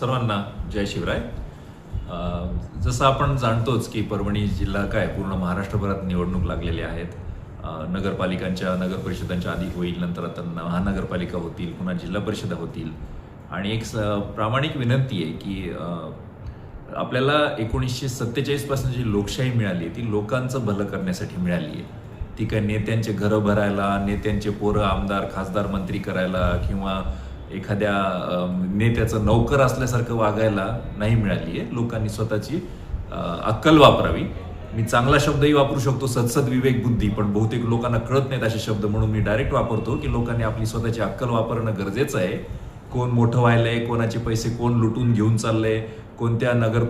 सर्वांना जय शिवराय. जसं आपण जाणतोच की परभणी जिल्हा काय पूर्ण महाराष्ट्रभरात निवडणूक लागलेल्या आहेत. नगरपालिकांच्या नगर परिषदांच्या आधी होईल नंतर आता महानगरपालिका होतील पुन्हा जिल्हा परिषदा होतील. आणि एक स- प्रामाणिक विनंती आहे की आपल्याला एकोणीसशे सत्तेचाळीसपासून जी लोकशाही मिळाली आहे, ती लोकांचं भलं करण्यासाठी मिळाली आहे. ती काय नेत्यांचे घरं भरायला नेत्यांचे पोरं आमदार खासदार मंत्री करायला किंवा एखाद्या नेत्याचं नौकर असल्यासारखं वागायला नाही मिळाली आहे. लोकांनी स्वतःची अक्कल वापरावी. मी चांगला शब्दही वापरू शकतो सदसद विवेक बुद्धी पण बहुतेक लोकांना कळत नाहीत असे शब्द म्हणून मी डायरेक्ट वापरतो की लोकांनी आपली स्वतःची अक्कल वापरणं गरजेचं आहे. कोण मोठं व्हायलंय कोणाचे पैसे कोण लुटून घेऊन चाललंय कोणत्या नगर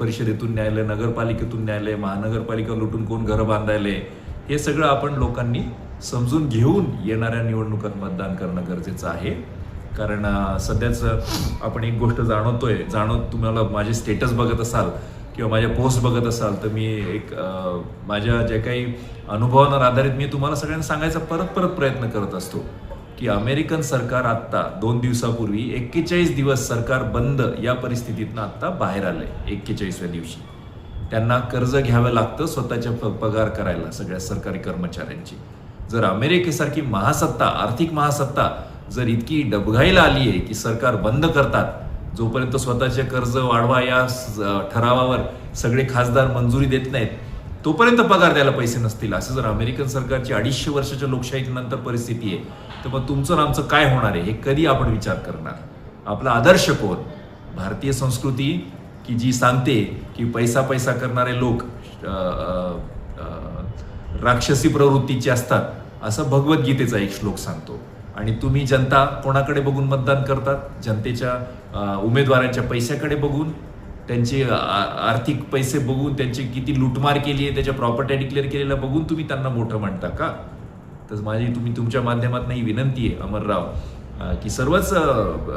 परिषदेतून न्यायालय नगरपालिकेतून न्यायालय महानगरपालिका लुटून कोण घरं बांधायलंय हे सगळं आपण लोकांनी समजून घेऊन येणाऱ्या निवडणुकात मतदान करणं गरजेचं आहे. कारण सध्याच आपण एक गोष्ट जाणवतोय जाणवत तुम्हाला माझे स्टेटस बघत असाल किंवा माझ्या पोस्ट बघत असाल तर मी एक माझ्या जे काही अनुभवांवर आधारित मी तुम्हाला सगळ्यांना सांगायचा परत परत प्रयत्न करत असतो की अमेरिकन सरकार आत्ता दोन दिवसापूर्वी एक्केचाळीस दिवस सरकार बंद या परिस्थितीतनं आत्ता बाहेर आलं आहे एक्केचाळीसव्या दिवशी. त्यांना कर्ज घ्यावं लागतं स्वतःच्या प- पगार करायला सगळ्या सरकारी कर्मचाऱ्यांची. जर अमेरिकेसारखी महासत्ता आर्थिक महासत्ता जर इतकी डबघाईला आली आहे की सरकार बंद करतात जोपर्यंत स्वतःचे कर्ज वाढवा या ठरावावर सगळे खासदार मंजुरी देत नाहीत तोपर्यंत पगार द्यायला पैसे नसतील. असं जर अमेरिकन सरकारची अडीचशे वर्षाच्या लोकशाहीनंतर परिस्थिती आहे तर मग तुमचं आमचं काय होणार आहे हे कधी आपण विचार करणार? आपला आदर्श कोण? भारतीय संस्कृती की जी सांगते की पैसा पैसा करणारे लोक राक्षसी प्रवृत्तीचे असतात असं भगवद्गीतेचा एक श्लोक सांगतो. आणि तुम्ही जनता कोणाकडे बघून मतदान करतात? जनतेच्या उमेदवारांच्या पैशाकडे बघून? त्यांचे आर्थिक पैसे बघून? त्यांची किती लुटमार केली आहे त्याच्या प्रॉपर्टी डिक्लेअर केलेल्या बघून तुम्ही त्यांना मोठं म्हणता का? तर माझी तुम्ही तुमच्या माध्यमातून ही विनंती आहे अमरराव. की सर्वच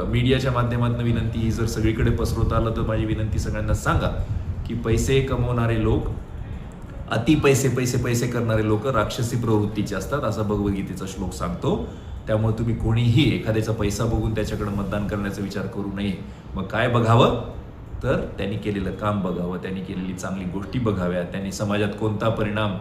मीडियाच्या माध्यमातून विनंती ही जर सगळीकडे पसरवता आलं तर माझी विनंती सगळ्यांना सांगा की पैसे कमवणारे लोक अति पैसे पैसे पैसे करणारे लोक राक्षसी प्रवृत्तीचे असतात. असा भगवद्गीतेचा श्लोक सांगतो. त्यामुळे तुम्ही कोणीही एखाद्याचा पैसा बघून त्याच्याकडे मतदान करण्याचा विचार करू नये. मग काय बघावं? तर त्यांनी केलेलं काम बघावं. त्यांनी केलेली चांगली गोष्टी बघाव्या त्यांनी समाजात कोणता परिणाम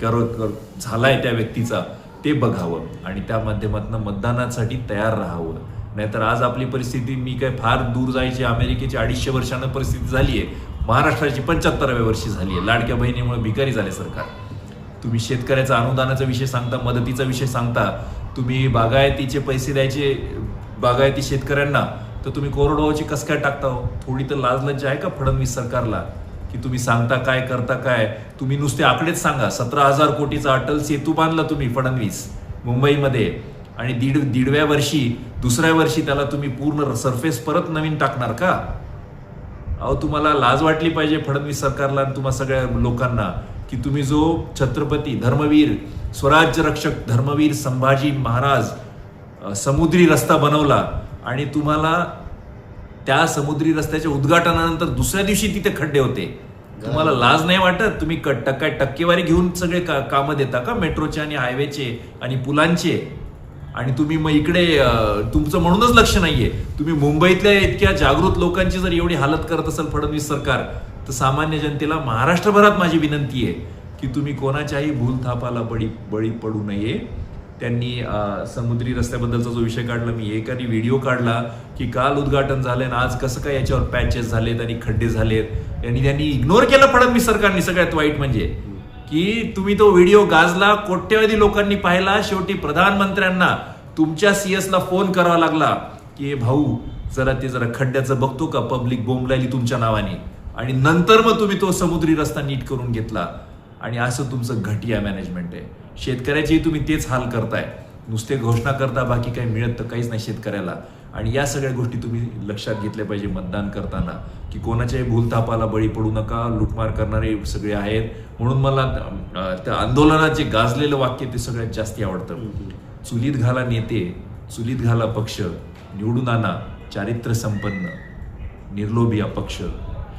कर कर- झालाय त्या व्यक्तीचा ते बघावं. आणि त्या माध्यमातून मतदानासाठी तयार राहावं. नाहीतर आज आपली परिस्थिती मी काय फार दूर जायची अमेरिकेची अडीचशे वर्षानं परिस्थिती झाली आहे महाराष्ट्राची पंच्याहत्तराव्या वर्षी झाली आहे. लाडक्या बहिणीमुळे भिकारी झाले सरकार. तुम्ही शेतकऱ्याचा अनुदानाचा विषय सांगता मदतीचा विषय सांगता तुम्ही बागायतीचे पैसे द्यायचे बागायती शेतकऱ्यांना तर तुम्ही कोरडवाची कस काय टाकता हो? थोडी तर लाज लज्जा आहे का फडणवीस सरकारला? की तुम्ही सांगता काय करता काय? तुम्ही नुसते आकडेच सांगा. सतरा हजार कोटीचा अटल सेतू बांधला तुम्ही फडणवीस मुंबईमध्ये. आणि दीड दीडव्या वर्षी दुसऱ्या वर्षी त्याला तुम्ही पूर्ण सरफेस परत नवीन टाकणार का? अहो तुम्हाला लाज वाटली पाहिजे फडणवीस सरकारला आणि तुम्हा सगळ्या लोकांना की तुम्ही जो छत्रपती धर्मवीर स्वराज्य रक्षक धर्मवीर संभाजी महाराज समुद्री रस्ता बनवला आणि तुम्हाला त्या समुद्री रस्त्याच्या उद्घाटनानंतर दुसऱ्या दिवशी तिथे खड्डे होते. तुम्हाला लाज नाही वाटत? तुम्ही क- टक्का टक्केवारी घेऊन सगळे का कामं देता का? मेट्रोचे आणि हायवेचे आणि पुलांचे? आणि तुम्ही मग इकडे तुमचं म्हणूनच लक्ष नाहीये. तुम्ही मुंबईतल्या इतक्या जागृत लोकांची जर एवढी हालत करत असेल फडणवीस सरकार तर सामान्य जनतेला महाराष्ट्रभरात माझी विनंती आहे की तुम्ही कोणाच्याही भूलथापाला बळी बळी पडू नये. त्यांनी समुद्री रस्त्याबद्दलचा जो विषय काढला मी एकाने व्हिडिओ काढला की काल उद्घाटन झालंय आणि आज कसं काय याच्यावर पॅचेस झालेत आणि खड्डे झालेत. आणि त्यांनी इग्नोर केलं फडणवीस सरकारने सगळ्यात वाईट म्हणजे. की तुम्ही तो व्हिडिओ गाजला कोट्यवधी लोकांनी पाहिला शेवटी प्रधानमंत्र्यांना तुमच्या CS ला फोन करावा लागला की भाऊ जरा ते जरा खड्ड्याचं बघतो का? पब्लिक बोंबलायली तुमच्या नावाने. आणि नंतर मग तुम्ही तो समुद्री रस्ता नीट करून घेतला. आणि असं तुमचं घटिया मॅनेजमेंट आहे. शेतकऱ्याचेही तुम्ही तेच हाल करताय. नुसते घोषणा करता बाकी काही मिळत तर काहीच नाही शेतकऱ्याला. आणि या सगळ्या गोष्टी तुम्ही लक्षात घेतल्या पाहिजे मतदान करताना की कोणाच्याही भूलथापाला बळी पडू नका लुटमार करणारे सगळे आहेत. म्हणून मला त्या आंदोलनात जे गाजलेलं वाक्य ते सगळ्यात जास्ती आवडतं. चुलीत घाला नेते चुलीत घाला पक्ष निवडून आणा चारित्र्य संपन्न निर्लोभी अपक्ष.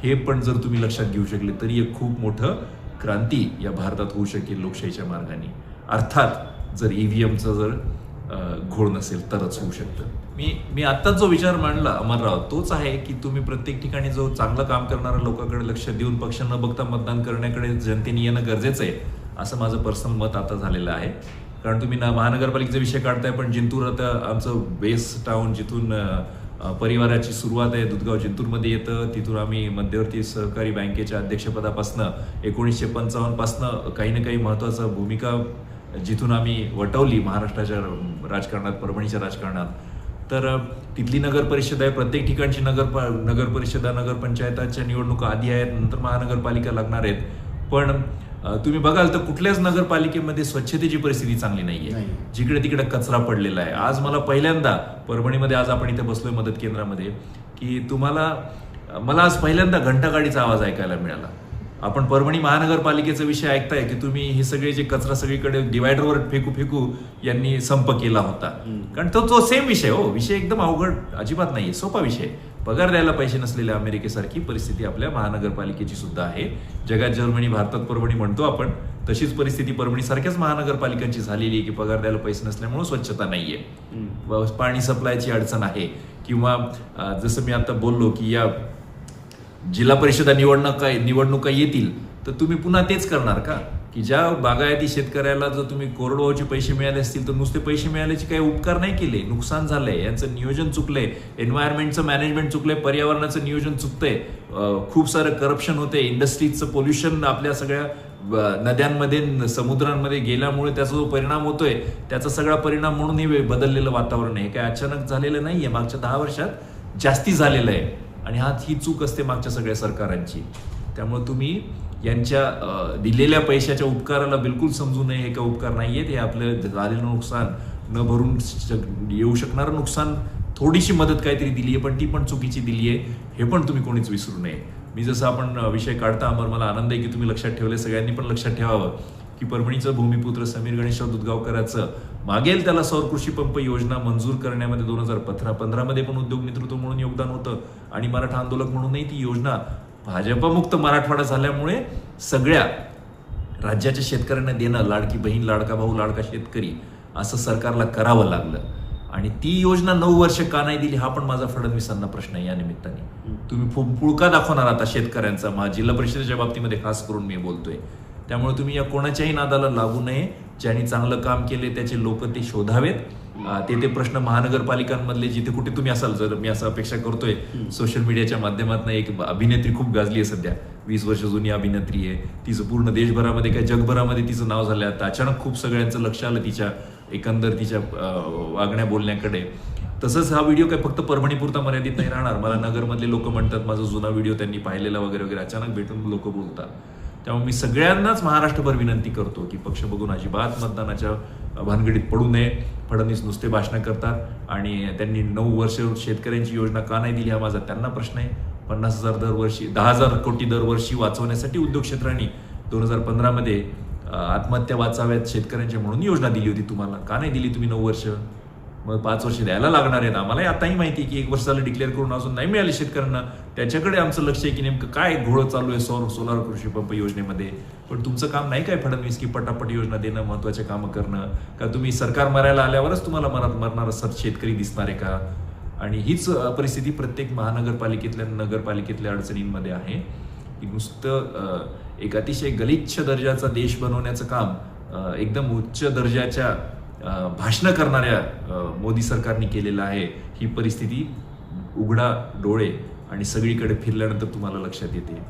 हे पण जर तुम्ही लक्षात घेऊ शकले तरी एक खूप मोठं क्रांती या भारतात होऊ शकेल लोकशाहीच्या मार्गाने. अर्थात जर ईव्हीएमचं जर घोळ नसेल तरच होऊ शकतं. मी मी आत्ताच जो विचार मांडला अमरराव तोच आहे की तुम्ही प्रत्येक ठिकाणी जो चांगलं काम करणाऱ्या लोकांकडे लक्ष देऊन पक्ष न बघता मतदान करण्याकडे जनतेने येणं गरजेचं आहे असं माझं पर्सनल मत आता झालेलं आहे. कारण तुम्ही ना महानगरपालिकेचा विषय काढताय पण जिंतूर आता आमचं बेस टाऊन जिथून परिवाराची सुरुवात आहे दुधगाव जिंतूरमध्ये येतं. तिथून आम्ही मध्यवर्ती सहकारी बँकेच्या अध्यक्षपदापासनं एकोणीसशे पंचावन्नपासनं काही ना काही महत्त्वाचं भूमिका जिथून आम्ही वटवली महाराष्ट्राच्या राजकारणात परभणीच्या राजकारणात. तर तिथली नगर परिषद आहे. प्रत्येक ठिकाणची नगर प- नगर परिषदा नगरपंचायताच्या निवडणुका आधी आहेत नंतर महानगरपालिका लागणार आहेत. पण तुम्ही बघाल तर कुठल्याच नगरपालिकेमध्ये स्वच्छतेची परिस्थिती चांगली नाहीये. नाही. जिकडे तिकडे कचरा पडलेला आहे. आज मला पहिल्यांदा परभणीमध्ये आज आपण इथे बसलोय मदत केंद्रामध्ये की तुम्हाला मला आज पहिल्यांदा घंटागाडीचा आवाज ऐकायला मिळाला. आपण परभणी महानगरपालिकेचा विषय ऐकताय की तुम्ही हे सगळे जे कचरा सगळीकडे डिवायडरवर फेकू फेकू यांनी संप केला होता. कारण तो तो सेम विषय हो. विषय एकदम अवघड अजिबात नाहीये. सोपा विषय. पगार द्यायला पैसे नसलेल्या अमेरिकेसारखी परिस्थिती आपल्या महानगरपालिकेची सुद्धा आहे. जगात जर्मनी भारतात परभणी म्हणतो आपण तशीच परिस्थिती परभणी सारख्याच महानगरपालिकांची झालेली आहे की पगार द्यायला पैसे नसल्यामुळे स्वच्छता नाहीये. पाणी सप्लायची अडचण आहे. किंवा जसं मी आता बोललो की या जिल्हा परिषदा निवडणुका निवडणुका येतील तर तुम्ही पुन्हा तेच करणार का? की ज्या बागायती शेतकऱ्याला जर तुम्ही कोरडवाहूचे पैसे मिळाले असतील तर नुसते पैसे मिळाल्याचे काही उपकार नाही केले? नुकसान झालंय यांचं नियोजन चुकलंय एन्व्हायरमेंटचं मॅनेजमेंट चुकलंय पर्यावरणाचं नियोजन चुकतंय खूप सारं करप्शन होते इंडस्ट्रीजचं पोल्युशन आपल्या सगळ्या नद्यांमध्ये समुद्रांमध्ये गेल्यामुळे त्याचा जो परिणाम होतोय त्याचा सगळा परिणाम म्हणून हे बदललेलं वातावरण आहे. काय अचानक झालेलं नाहीये मागच्या दहा वर्षात जास्ती झालेलं आहे. आणि हा ही चूक असते मागच्या सगळ्या सरकारांची. त्यामुळे तुम्ही यांच्या दिलेल्या पैशाच्या उपकाराला बिलकुल समजू नये हे का उपकार नाही आहेत हे आपलं झालेलं नुकसान न भरून येऊ शकणारं नुकसान थोडीशी मदत काहीतरी दिली आहे पण ती पण चुकीची दिली आहे हे पण तुम्ही कोणीच विसरू नये. मी जसं आपण विषय काढता अमर मला आनंद आहे की तुम्ही लक्षात ठेवले सगळ्यांनी पण लक्षात ठेवावं की परभणीचं भूमिपुत्र समीर गणेशराव दुधगावकरांचं मागेल त्याला सौर कृषी पंप योजना मंजूर करण्यामध्ये दोन हजार पंधरा पंधरामध्ये पण उद्योग नेतृत्व म्हणून योगदान होतं. आणि मराठा आंदोलक म्हणूनही ती योजना भाजपमुक्त मराठवाडा झाल्यामुळे सगळ्या राज्याच्या शेतकऱ्यांना देणं लाडकी बहीण लाडका भाऊ लाडका शेतकरी असं सरकारला करावं लागलं. आणि ती योजना नऊ वर्ष का नाही दिली हा पण माझा फडणवीसांना प्रश्न आहे या निमित्ताने. तुम्ही फु- पुळका दाखवणार आता शेतकऱ्यांचा मा जिल्हा परिषदेच्या बाबतीमध्ये खास करून मी बोलतोय. त्यामुळे तुम्ही या कोणाच्याही नादाला लागू नये. ज्यांनी चांगलं काम केले त्याचे लोक ते शोधावेत. ते ते प्रश्न महानगरपालिकांमधले जिथे कुठे तुम्ही असाल जर मी असं अपेक्षा करतोय सोशल मीडियाच्या माध्यमातून एक अभिनेत्री खूप गाजली आहे सध्या. वीस वर्ष जुनी अभिनेत्री आहे. तिचं पूर्ण देशभरामध्ये काय जगभरामध्ये तिचं नाव झालं आता. अचानक खूप सगळ्यांचं लक्ष आलं तिच्या एकंदर तिच्या वागण्या बोलण्याकडे. तसंच हा व्हिडिओ काय फक्त परभणीपुरता मर्यादित नाही राहणार. मला नगरमधले लोक म्हणतात माझा जुना व्हिडिओ त्यांनी पाहिलेला वगैरे वगैरे. अचानक भेटून लोक बोलतात. त्यामुळे मी सगळ्यांनाच महाराष्ट्रभर विनंती करतो की पक्ष बघून अजिबात मतदानाच्या भानगडीत पडू नये. फडणवीस नुसते भाषणं करतात आणि त्यांनी नऊ वर्ष शेतकऱ्यांची योजना का नाही दिली हा माझा त्यांना प्रश्न आहे. पन्नास हजार दरवर्षी दहा हजार कोटी दरवर्षी वाचवण्यासाठी उद्योग क्षेत्राने दोन हजार पंधरामध्ये आत्महत्या वाचाव्यात शेतकऱ्यांच्या म्हणून योजना दिली होती. तुम्हाला का नाही दिली तुम्ही नऊ वर्ष? मग पाच वर्ष द्यायला लागणार आहेत. आम्हालाही आताही माहिती आहे की एक वर्ष झालं डिक्लेअर करून अजून नाही मिळाले शेतकऱ्यांना. त्याच्याकडे आमचं लक्ष आहे की नेमकं काय घोळ चालू आहे सौर सोलार कृषी पंप योजनेमध्ये. पण तुमचं काम नाही काय फडणवीस की पटापट योजना देणं महत्त्वाचे कामं करणं? का तुम्ही सरकार मरायला आल्यावरच तुम्हाला मरात मरणारा सर शेतकरी दिसणार आहे का? आणि हीच परिस्थिती प्रत्येक महानगरपालिकेतल्या नगरपालिकेतल्या अडचणींमध्ये आहे. की नुसतं एक अतिशय गलिच्छ दर्जाचा देश बनवण्याचं काम एकदम उच्च दर्जाच्या भाषणं करणाऱ्या मोदी सरकारने केलेलं आहे ही परिस्थिती उघडा डोळे आणि सगळीकडे फिरल्यानंतर तुम्हाला लक्षात येते.